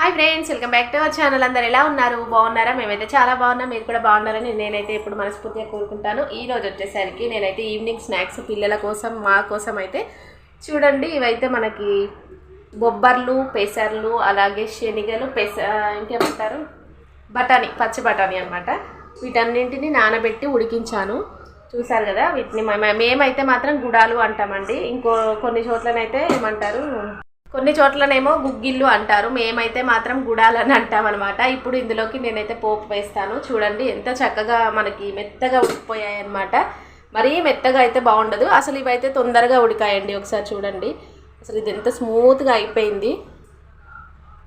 Hi friends welcome back to our channel. అందరు ఎలా ఉన్నారు? బాగున్నారా? మేమైతే చాలా బాగున్నాం. మీరు కూడా బాగున్నారని నేనైతే ఇప్పుడు మనస్ఫూర్తిగా కోరుకుంటాను. ఈ రోజు వచ్చేసరికి నేనైతే ఈవినింగ్ స్నాక్స్ పిల్లల కోసం మా కోసం అయితే చూడండి. ఇవైతే మనకి బొబ్బర్లు పెసర్లు అలాగే శనగలు పెస ఇంకేమంటారు? బఠానీ పచ్చి బఠానీ అనమాట వీటన్నింటిని నానబెట్టి ఉడికించాను. చూసారు కదా? వీటిని మే- మేమైతే మాత్రం గుడాలు అంటామండి. ఇంకో కొన్ని చోట్లనైతే ఏమంటారు? కొన్ని చోట్లనేమో గుగ్గిళ్ళు అంటారు. మేమైతే మాత్రం గుడాలని అంటాం అనమాట ఇప్పుడు ఇందులోకి నేనైతే పోపు వేస్తాను. చూడండి ఎంత చక్కగా మనకి మెత్తగా ఉడికిపోయాయి అనమాట మరీ మెత్తగా అయితే బాగుండదు. అసలు ఇవైతే తొందరగా ఉడికాయండి ఒకసారి చూడండి. అసలు ఇది ఎంత స్మూత్గా అయిపోయింది.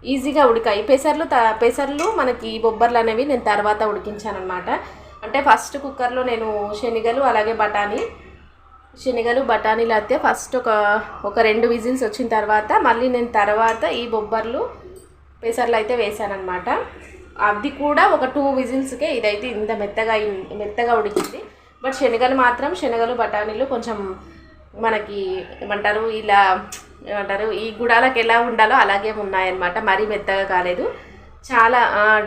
ఈజీగా ఉడికాయి. పెసర్లు త పెసర్లు మనకి బొబ్బర్లు అనేవి నేను తర్వాత ఉడికించాను అనమాట అంటే ఫస్ట్ కుక్కర్లో నేను శనగలు అలాగే బఠానీ శనగలు బఠానీలు అయితే ఫస్ట్ ఒక ఒక రెండు విజిల్స్ వచ్చిన తర్వాత మళ్ళీ నేను తర్వాత ఈ బొబ్బర్లు పెసర్లు అయితే వేసానమాట అది కూడా ఒక టూ విజిల్స్కే ఇదైతే ఇంత మెత్తగా మెత్తగా ఉడికింది. బట్ శనగలు మాత్రం శనగలు బఠానీలు కొంచెం మనకి ఏమంటారు ఇలా ఏమంటారు ఈ గుడాలకు ఎలా ఉండాలో అలాగే ఉన్నాయన్నమాట. మరీ మెత్తగా కాలేదు. చాలా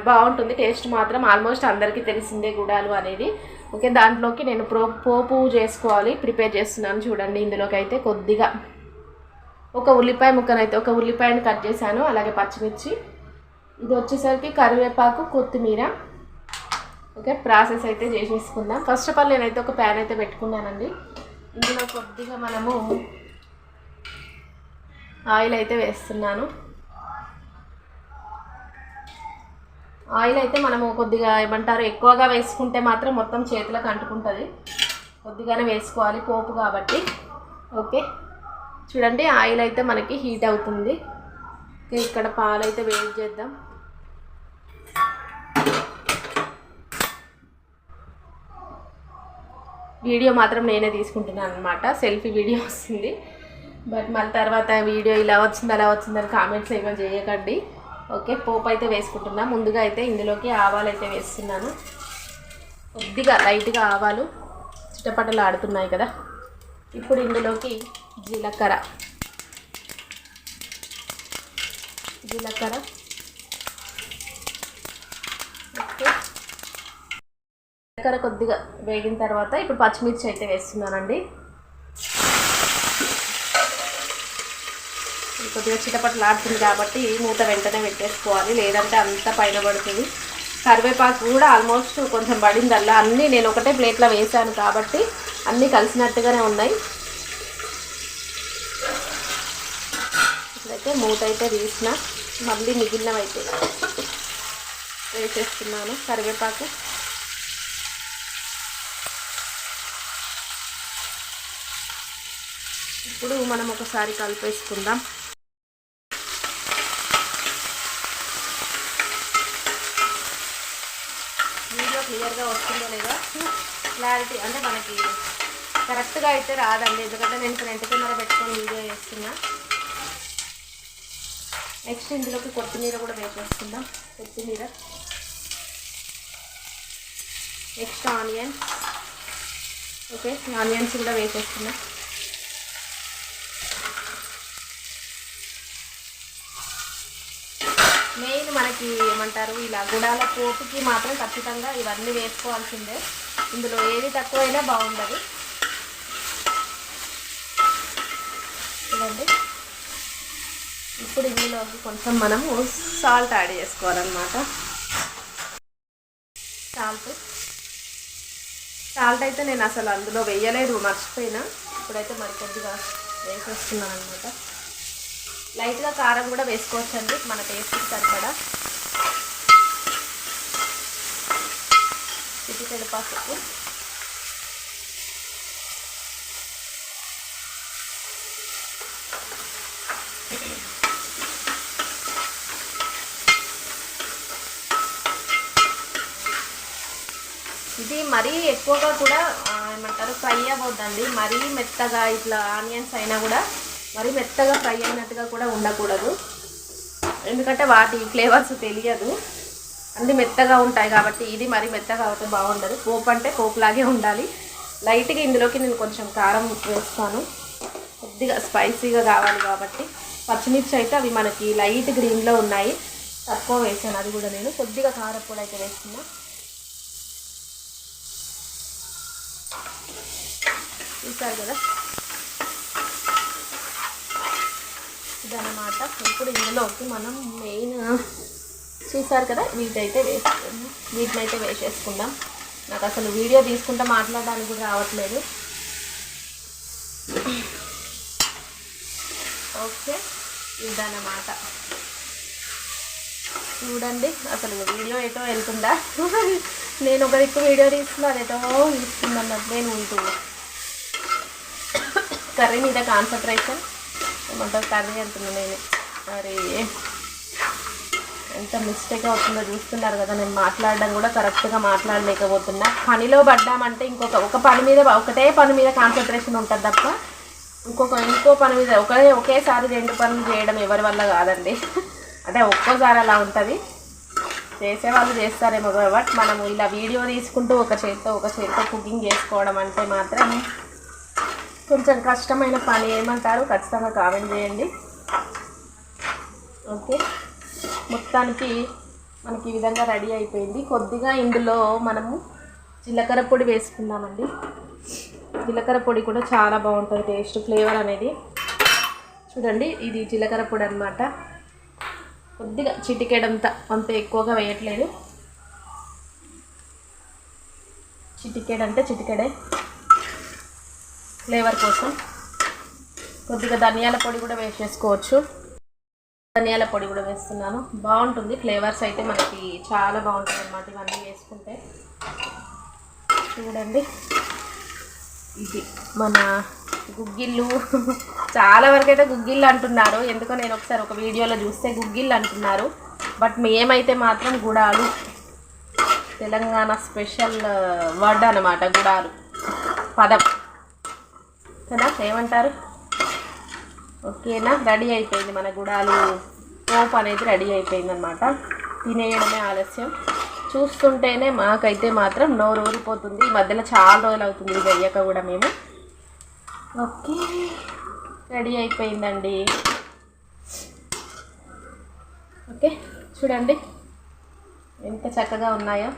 బాగుంటుంది. టేస్ట్ మాత్రం ఆల్మోస్ట్ అందరికీ తెలిసిందే గుడాలు అనేది. ఓకే దాంట్లోకి నేను ప్రో పోపు చేసుకోవాలి ప్రిపేర్ చేస్తున్నాను చూడండి ఇందులోకి అయితే కొద్దిగా. ఒక ఉల్లిపాయ ముక్కనైతే ఒక ఉల్లిపాయని కట్ చేశాను అలాగే పచ్చిమిర్చి. ఇది వచ్చేసరికి కరివేపాకు కొత్తిమీర. ఓకే ప్రాసెస్ అయితే చేసేసుకుందాం. ఫస్ట్ ఆఫ్ ఆల్ నేనైతే ఒక ప్యాన్ అయితే పెట్టుకున్నానండి. ఇందులో కొద్దిగా మనము ఆయిల్ అయితే వేస్తున్నాను. ఆయిల్ అయితే మనము కొద్దిగా ఏమంటారు ఎక్కువగా వేసుకుంటే మాత్రం మొత్తం చేతులకు అంటుకుంటుంది. కొద్దిగానే వేసుకోవాలి పోపు కాబట్టి. ఓకే. చూడండి ఆయిల్ అయితే మనకి హీట్ అవుతుంది. ఇక్కడ పాలు అయితే వేడి చేద్దాం. వీడియో మాత్రం నేనే తీసుకుంటున్నాను అనమాట సెల్ఫీ వీడియో వస్తుంది. బట్ మళ్ళీ తర్వాత వీడియో ఇలా వచ్చింది అలా వచ్చిందని కామెంట్స్ ఏమో చేయకండి. ఓకే పోపు అయితే వేసుకుంటున్నా. ముందుగా అయితే ఇందులోకి ఆవాలు అయితే వేస్తున్నాను. కొద్దిగా లైట్గా ఆవాలు చిటపటలు ఆడుతున్నాయి కదా. ఇప్పుడు ఇందులోకి జీలకర్ర. జీలకర్ర. ఓకే. జీలకర్ర కొద్దిగా వేగిన తర్వాత ఇప్పుడు పచ్చిమిర్చి అయితే వేస్తున్నానండి. కొద్దిగా చిటపట్లు ఆడుతుంది కాబట్టి మూత వెంటనే పెట్టేసుకోవాలి. లేదంటే అంత పైన పడుతుంది. కరివేపాకు కూడా ఆల్మోస్ట్ కొంచెం పడిందల్లా. అన్నీ నేను ఒకటే ప్లేట్లో వేసాను కాబట్టి అన్నీ కలిసినట్టుగానే ఉన్నాయి. ఇప్పుడైతే మూత అయితే తీసిన మళ్ళీ మిగిలినవైతే వేసేస్తున్నాను కరివేపాకు. ఇప్పుడు మనం ఒకసారి కలిపేసుకుందాం వీడియో క్లియర్గా వస్తుందో లేదా క్లారిటీ అంటే మనకి కరెక్ట్గా అయితే రాదండి. ఎందుకంటే నేను ఫ్రంట్ కెమెరా పెట్టుకొని వీడియో చేస్తున్నా. నెక్స్ట్ ఇందులోకి కొత్తిమీర కూడా వేసేసుకుందాం. కొత్తిమీర. నెక్స్ట్ ఆనియన్ ఓకే ఆనియన్స్ కూడా వేసేస్తున్నా మెయిన్ మనకి ఏమంటారు ఇలా గుడాల పోపుకి మాత్రం ఖచ్చితంగా ఇవన్నీ వేసుకోవాల్సిందే. ఇందులో ఏది తక్కువైనా బాగుండదు. చూడండి ఇప్పుడు ఇందులోకి కొంచెం మనము సాల్ట్ యాడ్ చేసుకోవాలన్నమాట. సాల్ట్ సాల్ట్ అయితే నేను అసలు అందులో వేయలేదు మర్చిపోయినా. ఇప్పుడైతే మరి కొద్దిగా వేసేస్తున్నాను అనమాట లైట్గా కారం కూడా వేసుకోవచ్చండి మన టేస్ట్కి సరిపడా. చిటికెడు పసుపు. ఇది మరీ ఎక్కువగా కూడా ఏమంటారు ఫ్రై అవ్వద్దండి. మరీ మెత్తగా ఇట్లా ఆనియన్స్ అయినా కూడా మరీ మెత్తగా ఫ్రై అయినట్టుగా కూడా ఉండకూడదు. ఎందుకంటే వాటి ఫ్లేవర్స్ తెలియదు. అన్ని మెత్తగా ఉంటాయి కాబట్టి ఇది మరీ మెత్తగా అవుతే బాగుండదు. పోపు అంటే పోపులాగే ఉండాలి. లైట్గా ఇందులోకి నేను కొంచెం కారం వేస్తాను. కొద్దిగా స్పైసీగా కావాలి కాబట్టి పచ్చిమిర్చి అయితే అవి మనకి లైట్ గ్రీన్లో ఉన్నాయి. తక్కువ వేసాను అది కూడా నేను. కొద్దిగా కారపొడి అయితే వేస్తున్నా. చూసారు కదా? ఇదన్నమాట. ఇప్పుడు ఇందులోకి మనం మెయిన్ చూసారు కదా వీటైతే వేసుకుందాం. వీటిని అయితే వేసేసుకుందాం. నాకు అసలు వీడియో తీసుకుంటే మాట్లాడడానికి కూడా రావట్లేదు. ఓకే ఇదన్నమాట. చూడండి అసలు వీడియో ఏటో వెళ్తుందా? నేను ఒక దిక్కు వీడియో తీసుకున్నా అది ఎటో నేను ఉంటుంది. కర్రీ మీద కాన్సన్ట్రేషన్. ఏమంటారు? కర్రీ అంటున్నా నేను. మరి ఎంత మిస్టేక్ అవుతుందో చూస్తున్నారు కదా నేను మాట్లాడడం కూడా కరెక్ట్గా మాట్లాడలేకపోతున్నా. పనిలో పడ్డామంటే ఇంకొక ఒక పని మీద ఒకటే పని మీద కాన్సన్ట్రేషన్ ఉంటుంది తప్ప ఇంకొక ఇంకో పని మీద ఒకే ఒకేసారి రెండు పనులు చేయడం ఎవరి వల్ల కాదండి. అంటే ఒక్కోసారి అలా ఉంటుంది. చేసేవాళ్ళు చేస్తారేమో బట్ మనము ఇలా వీడియో తీసుకుంటూ ఒక చేతితో ఒక చేతితో కుకింగ్ చేసుకోవడం అంటే మాత్రం కొంచెం కష్టమైన పని ఏమంటారు? ఖచ్చితంగా కామెంట్ చేయండి. ఓకే మొత్తానికి మనకి ఈ విధంగా రెడీ అయిపోయింది. కొద్దిగా ఇందులో మనము జీలకర్ర పొడి వేసుకుందామండి. జీలకర్ర పొడి కూడా చాలా బాగుంటుంది టేస్ట్ ఫ్లేవర్ అనేది. చూడండి ఇది జీలకర్ర పొడి అనమాట కొద్దిగా చిటికెడంత అంత ఎక్కువగా వేయట్లేదు. చిటికేడంటే అంటే చిటికెడే. ఫ్లేవర్ కోసం కొద్దిగా ధనియాల పొడి కూడా వేసేసుకోవచ్చు. ధనియాల పొడి కూడా వేస్తున్నాను. బాగుంటుంది. ఫ్లేవర్స్ అయితే మనకి చాలా బాగుంటుంది అన్నమాట ఇవన్నీ వేసుకుంటే. చూడండి. ఇది మన గుగ్గిళ్ళు. చాలా వరకు అయితే గుగ్గిళ్ళు అంటున్నారు. ఎందుకో నేను ఒకసారి ఒక వీడియోలో చూస్తే గుగ్గిళ్ళు అంటున్నారు. బట్ మేమైతే మాత్రం గుడాలు. తెలంగాణ స్పెషల్ వర్డ్ అనమాట గుడాలు. పదం. కదా ఏమంటారు? ఓకేనా? రెడీ అయిపోయింది మన గుడాలు. పోపు అనేది రెడీ అయిపోయిందనమాట తినేయడమే ఆలస్యం. చూస్తుంటేనే మాకైతే మాత్రం నోరు ఊరిపోతుంది. ఈ మధ్యలో చాలా రోజులు అవుతుంది ఇది అయ్యాక కూడా మేము. ఓకే. రెడీ అయిపోయిందండి. ఓకే. చూడండి. ఎంత చక్కగా ఉన్నాయో.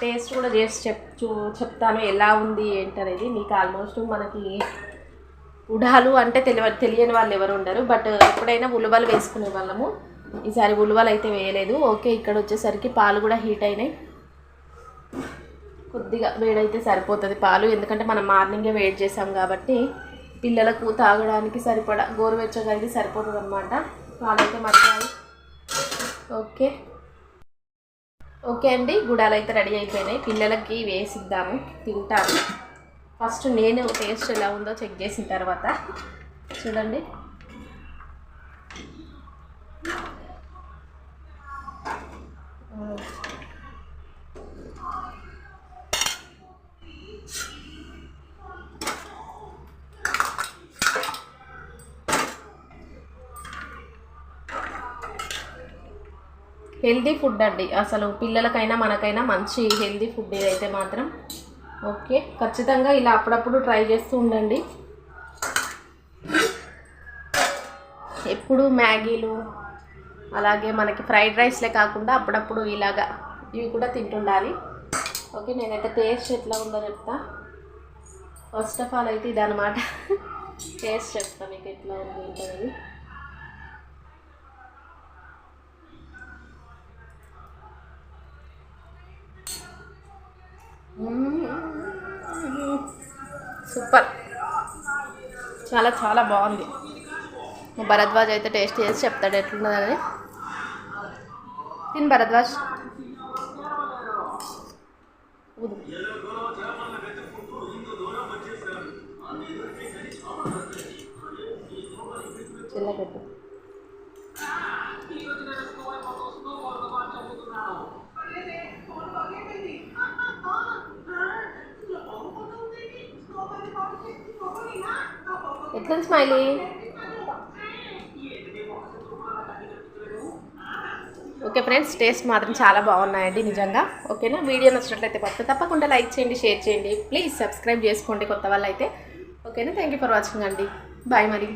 టేస్ట్ కూడా చేసి చెప్ చూ చెప్తాను ఎలా ఉంది ఏంటనేది. మీకు ఆల్మోస్ట్ మనకి ఉడాలు అంటే తెలియ తెలియని వాళ్ళు ఎవరు ఉండరు. బట్ ఎప్పుడైనా ఉలువలు వేసుకునే వాళ్ళము. ఈసారి ఉలువలు అయితే వేయలేదు. ఓకే ఇక్కడ వచ్చేసరికి పాలు కూడా హీట్ అయినాయి. కొద్దిగా వేడైతే సరిపోతుంది పాలు. ఎందుకంటే మనం మార్నింగే వేడి చేసాం కాబట్టి పిల్లలకు తాగడానికి సరిపడా గోరువెచ్చగా అయితే సరిపోతుంది అనమాట పాలు అయితే మరిగాయి ఓకే ఓకే అండి గుడాలు అయితే రెడీ అయిపోయినాయి. పిల్లలకి వేసిద్దాము తింటాము. ఫస్ట్ నేను టేస్ట్ ఎలా ఉందో చెక్ చేసిన తర్వాత చూడండి. హెల్దీ ఫుడ్ అండి. అసలు పిల్లలకైనా మనకైనా మంచి హెల్దీ ఫుడ్ ఇదైతే మాత్రం. ఓకే. ఖచ్చితంగా ఇలా అప్పుడప్పుడు ట్రై చేస్తూ ఉండండి. ఎప్పుడు మ్యాగీలు అలాగే మనకి ఫ్రైడ్ రైస్లే కాకుండా అప్పుడప్పుడు ఇలాగా ఇవి కూడా తింటుండాలి. ఓకే నేనైతే టేస్ట్ ఎట్లా ఉందో చెప్తా. ఫస్ట్ ఆఫ్ ఆల్ అయితే ఇదనమాట టేస్ట్ చెప్తా మీకు ఎట్లా ఉంది ఏంటనేది. సూపర్. చాలా చాలా బాగుంది. భరద్వాజ్ అయితే టేస్ట్ చేసి చెప్తాడు ఎట్లున్నదని తిని భరద్వాజ్. ఊదు. ఎట్లా స్మైలీ? ఓకే ఫ్రెండ్స్ టేస్ట్ మాత్రం చాలా బాగున్నాయండి నిజంగా. ఓకేనా? వీడియో నచ్చినట్లయితే కొత్త తప్పకుండా లైక్ చేయండి షేర్ చేయండి. ప్లీజ్ సబ్స్క్రైబ్ చేసుకోండి కొత్త వాళ్ళు అయితే ఓకేనా? థ్యాంక్ యూ ఫర్ వాచింగ్ అండి. బాయ్ మరి.